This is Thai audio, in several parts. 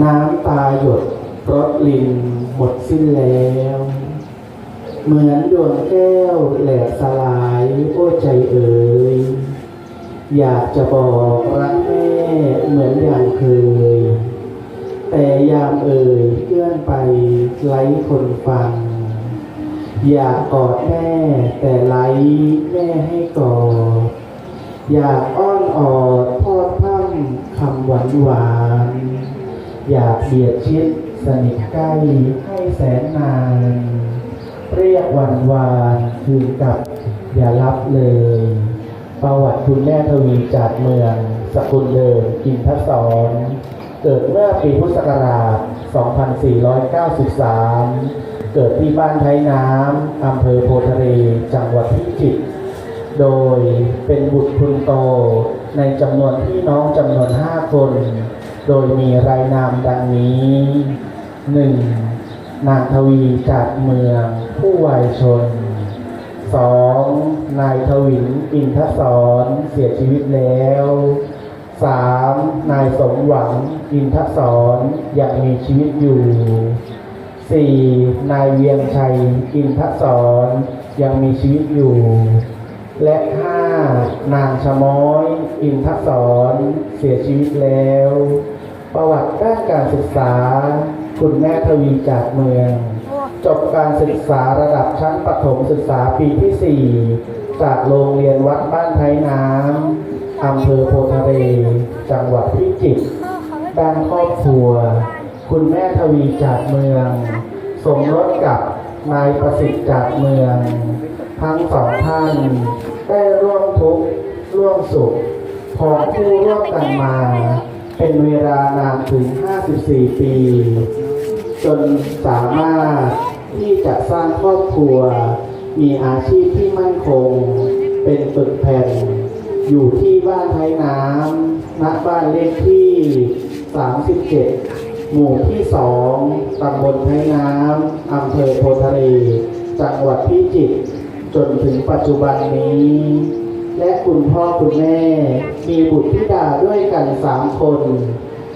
น้ำตาหยดรถลินหมดสิ้นแล้ว เหมือนดวงแก้วแหลกสลายโอ้ใจเอ๋ยอยากจะบอกรักแม่เหมือนอย่างเคย แต่ยามเอ่ยเลื่อนไปไร้คนฟัง อยากกอดแม่แต่ไร้แม่ให้กอด อยากอ้อนออดทอดพร่ำคำหวานหวาน อย่าเบียดชิดสนิทใกล้ให้แสนนาน เรียกวันวานคืนกับ อย่ารับเลย ประวัติคุณแม่ทวีจากเมือง สกุลเดิมกินทศรเกิดเมื่อปีพุทธศักราช 2493 เกิดที่บ้านไทยน้ำ อำเภอโพธิ์ทะเลจังหวัดพิจิตร โดยเป็นบุตรคุณโตในจำนวนพี่น้องจำนวนห้าคน โดยมีรายนามดังนี้หนึ่งนางทวีจากเมือง ผู้วายชนสองนายทวินอินทศรเสียชีวิตแล้วสามนายสมหวังอินทศรยังมีชีวิตอยู่สี่นายเวียงชัยอินทศรยังมีชีวิตอยู่ และห้านางชะม้อย อินทศรเสียชีวิตแล้ว ประวัติด้านการศึกษา คุณแม่ทวีจากเมือง จบการศึกษาระดับชั้นประถมศึกษาปีที่ 4 จากโรงเรียนวัดบ้านไทยน้ำอำเภอโพธิ์ทะเลจังหวัดพิจิตรด้านครอบครัว คุณแม่ทวีจากเมือง สมรสกับนายประสิทธิ์จากเมือง ทั้งสองท่าน ได้ร่วมทุกข์ร่วมสุขของผู้ร่วมกันมา เป็นเวลานานถึง 54 ปี จนสามารถที่จะสร้างครอบครัว มีอาชีพที่มั่นคง เป็นปึกแผ่น อยู่ที่บ้านไทยน้ำณบ้านเลขที่ 37 หมู่ที่ 2ตำบลไทยน้ำอำเภอโพธิ์ทะเลจังหวัดพิจิตรจนถึงปัจจุบันนี้ และคุณพ่อคุณแม่มีบุตรธิดาด้วยกันสามคน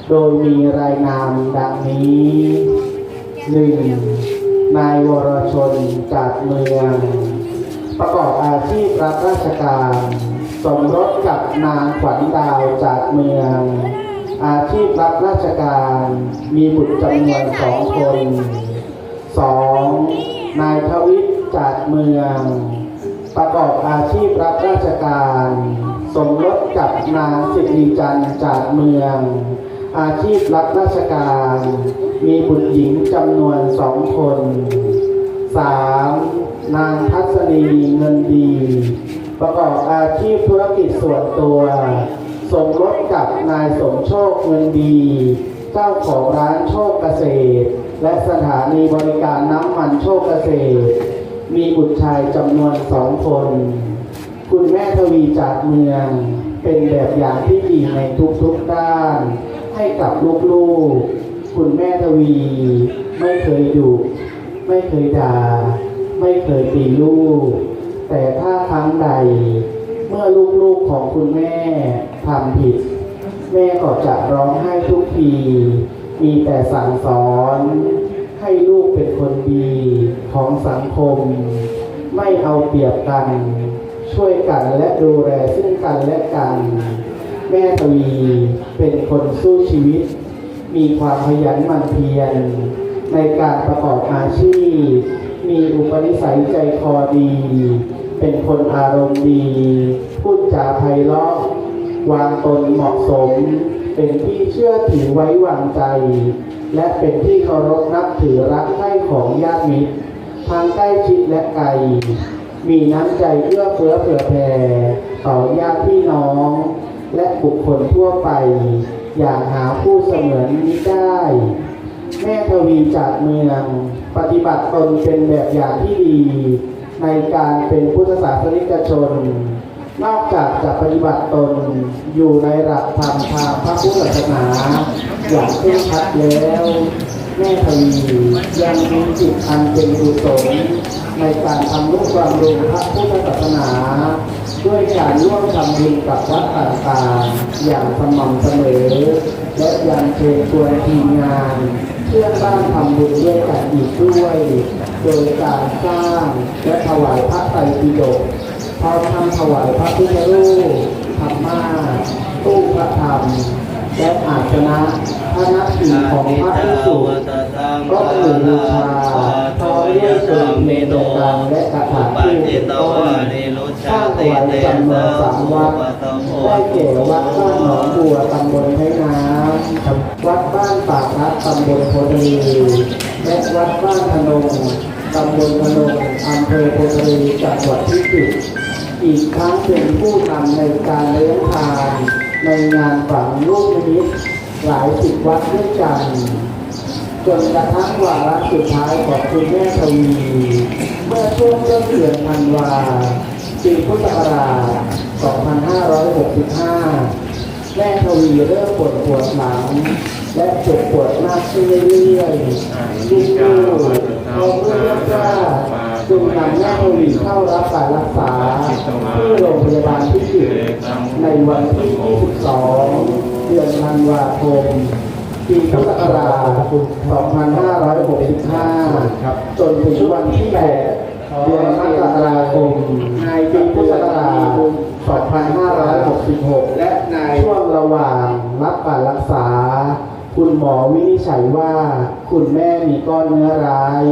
โดยมีรายนามดังนี้หนึ่งนายวรชนจากเมือง ประกอบอาชีพรับราชการ สมรสกับนางขวัญดาวจากเมือง อาชีพรับราชการ มีบุตรจำนวนสองคนสองนายทวิทจากเมือง ประกอบอาชีพรับราชการ สมรสกับนางสิริจันทร์จากเมือง อาชีพรับราชการ มีบุตรหญิงจำนวนสองคนสามนางทัศนีเงินดี ประกอบอาชีพธุรกิจส่วนตัว สมรสกับนายสมโชคเงินดี เจ้าของร้านโชคเกษตร และสถานีบริการน้ำมันโชคเกษตร มีบุตรชายจำนวนสองคน คุณแม่ทวีจากเมืองเป็นแบบอย่างที่ดีในทุกๆด้าน ให้กับลูกๆ คุณแม่ทวี ไม่เคยดุไม่เคยด่า ไม่เคยตีลูก แต่ถ้าครั้งใด เมื่อลูกๆของคุณแม่ทำผิด แม่ก็จะร้องไห้ทุกที มีแต่สั่งสอน ให้ลูกเป็นคนดีของสังคม ไม่เอาเปรียบกัน ช่วยกันและดูแลซึ่งกันและกัน แม่ทวีเป็นคนสู้ชีวิต มีความขยันหมั่นเพียร ในการประกอบอาชีพ มีอุปนิสัยใจคอดี เป็นคนอารมณ์ดี พูดจาไพเราะวางตนเหมาะสม เป็นที่เชื่อถือไว้วางใจ และเป็นที่เคารพนับถือรักใคร่ของญาติมิตรทางใกล้ชิดและไกล มีน้ำใจเอื้อเฟื้อเผื่อแผ่ต่อญาติพี่น้อง และบุคคลทั่วไป อย่าหาผู้เสมือนนี้ได้ แม่ทวีจากเมือง ปฏิบัติตนเป็นแบบอย่างที่ดี ในการเป็นพุทธศาสนิกชน นอกจากจะปฏิบัติตนอยู่ในหลักธรรมทางพระพุทธศาสนาอย่างเคร่งครัดแล้วแม่ทวียังมีจิตอันเป็นกุศลในการทำนุบำรุงพระพุทธศาสนา ด้วยการร่วมทำบุญกับวัดต่างๆอย่างสม่ำเสมอ และยังเชิญชวนทีมงานเพื่อนบ้านทำบุญด้วยกันอีกด้วย โดยการสร้างและถวายพระไตรปิฎก พร้อมทำถวายพระพุทธรูปธรรมาตู้พระธรรม และอาสนะพระนักขี่ของพระภิกษุก็คือบูชาพร้อมด้วยเสริมเมตตาและกระถาที่ต้นสร้างถวายจำนวนสามวัดได้แก่วัดบ้านหนองบัวตำบลไทยน้ำวัดบ้านปากรัดตำบลโพธิ์รีและวัดบ้านพนงตำบลพนงอำเภอโพธิ์รีจังหวัดพิจิตร อีกทั้งเป็นผู้นำในการเลี้ยงทานในงานฝังลูกนิมิตหลายสิบวัดด้วยกันจนกระทั่งวาระสุดท้ายของคุณแม่ทวีเมื่อช่วงเริ่มเดือนธันวาปีพุทธศักราช 2565 แม่ทวีเริ่มปวดปวดหลัง และเจ็บปวดมากขึ้นเรื่อยๆยิ่งดูพอเพื่อนว่า จึงนำแม่ทวีเข้ารับการรักษาที่โรงพยาบาลพิจิตรในวันที่22เดือนธันวาคมปีพุทธศักราช2565 จนถึงวันที่ 8 เดือนมกราคมในปีพุทธศักราช2566 และในช่วงระหว่างรับการรักษา คุณหมอวินิจฉัยว่า คุณแม่มีก้อนเนื้อร้าย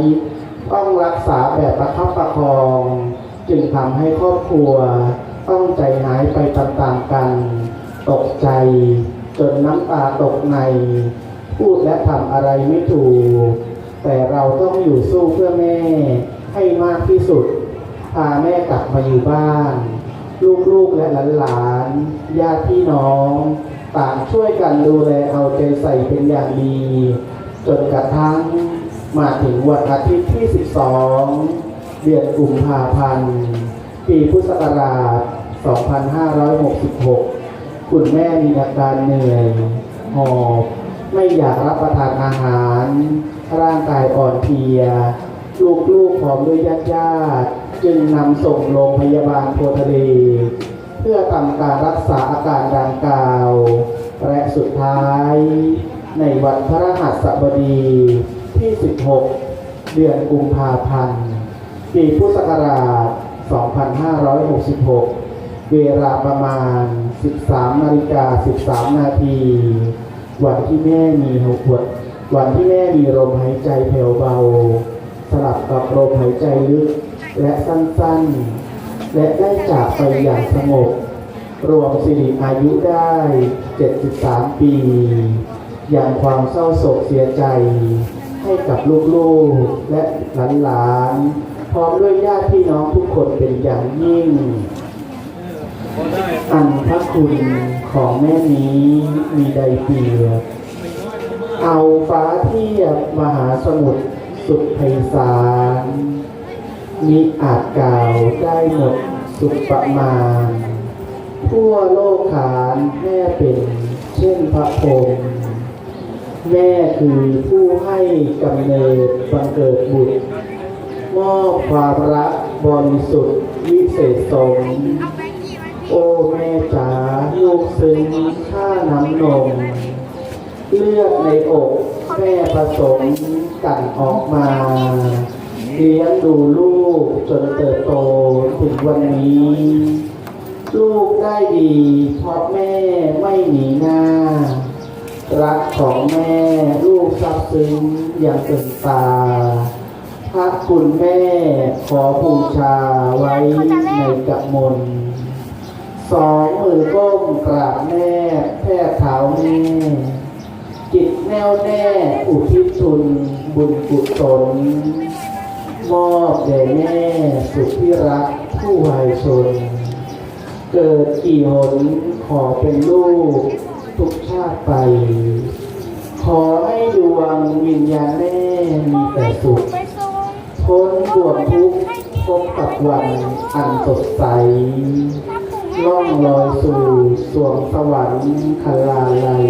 ต้องรักษาแบบประคับประคอง จึงทำให้ครอบครัว ต้องใจหายไปตามๆกัน ตกใจ จนน้ำตาตกใน พูดและทำอะไรไม่ถูก แต่เราต้องอยู่สู้เพื่อแม่ ให้มากที่สุด พาแม่กลับมาอยู่บ้าน ลูกๆและหลานๆญาติพี่น้องต่างช่วยกันดูแลเอาใจใส่เป็นอย่างดี จนกระทั่ง มาถึงวันอาทิตย์ที่ 12 เดือนกุมภาพันธ์ ปีพุทธศักราช 2566 คุณแม่มีอาการเหนื่อยหอบไม่อยากรับประทานอาหาร ร่างกายอ่อนเพลีย ลูกๆพร้อมด้วยญาติญาติจึงนำส่งโรงพยาบาลโพทะเล เพื่อทำการรักษาอาการดังกล่าว และสุดท้าย ในวันพระรหัสบดี ที่ 16 เดือนกุมภาพันธ์ ปีพุทธศักราช 2566 เวลาประมาณ 13นาฬิกา 13 นาที วันที่แม่มีหัววันที่แม่มีลมหายใจแผ่วเบา สลับกับลมหายใจลึกและสั้นๆ และได้จากไปอย่างสงบรวมสิริอายุได้ 73 ปี อย่างความเศร้าโศกเสียใจ ให้กับลูกๆและหลานๆพร้อมด้วยญาติพี่น้องทุกคนเป็นอย่างยิ่ง อันพระคุณของแม่นี้มีใดเปรียบเอาฟ้าเทียบมหาสมุทรสุดไพศาลมิอาจกล่าวได้หมดสุดประมาณ ทั่วโลกขานแม่เป็นเช่นพระพรหม แม่คือผู้ให้กำเนิดบังเกิดบุตรมอบความรักบริสุทธิ์วิเศษสม โอ้แม่จ๋าลูกซึ้งข้าน้ำนม เลือดในอกแม่ผสมกันออกมาเลี้ยงดูลูกจนเติบโตถึงวันนี้ ลูกได้ดีเพราะแม่ไม่หนีหน้า รักของแม่ลูกซับซึ้งอย่างเกินตาพระคุณแม่ขอบูชาไว้ในกะมลสองมือก้มกราบแม่แทบเท้าแม่จิตแน่วแน่อุทิศทุนบุญกุศลมอบแด่แม่สุดที่รักผู้วายชนเกิดกี่หนขอเป็นลูกาติไป ขอให้ดวงวิญญาณแม่มีแต่สุขพ้นบวงทุกข์พบกับวันอันสดใส ล่องลอยสู่สวงสวรรค์คลาลัย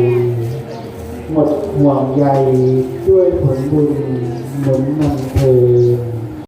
หมดห่วงใยด้วยผลบุญหนุนนำเธอ